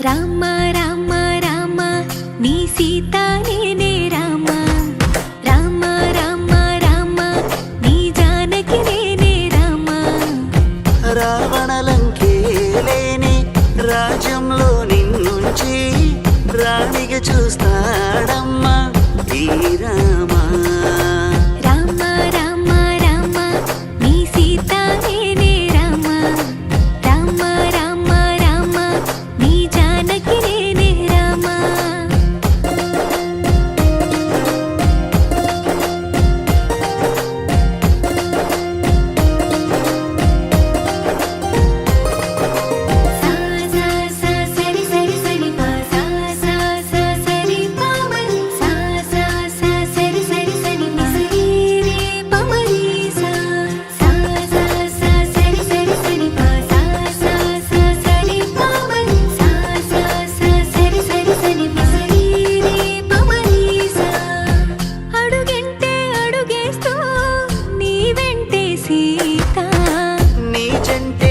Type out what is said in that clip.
రామ రామ రామ నీ సీత నేనే రామ. రామ రామ రామ నీ జానకి నేనే రామ. రావణలంకేలేని రాజ్యంలో నిన్నుంచి రాణిగా చూస్తాడమ్మా ఈ రామ నీ జంట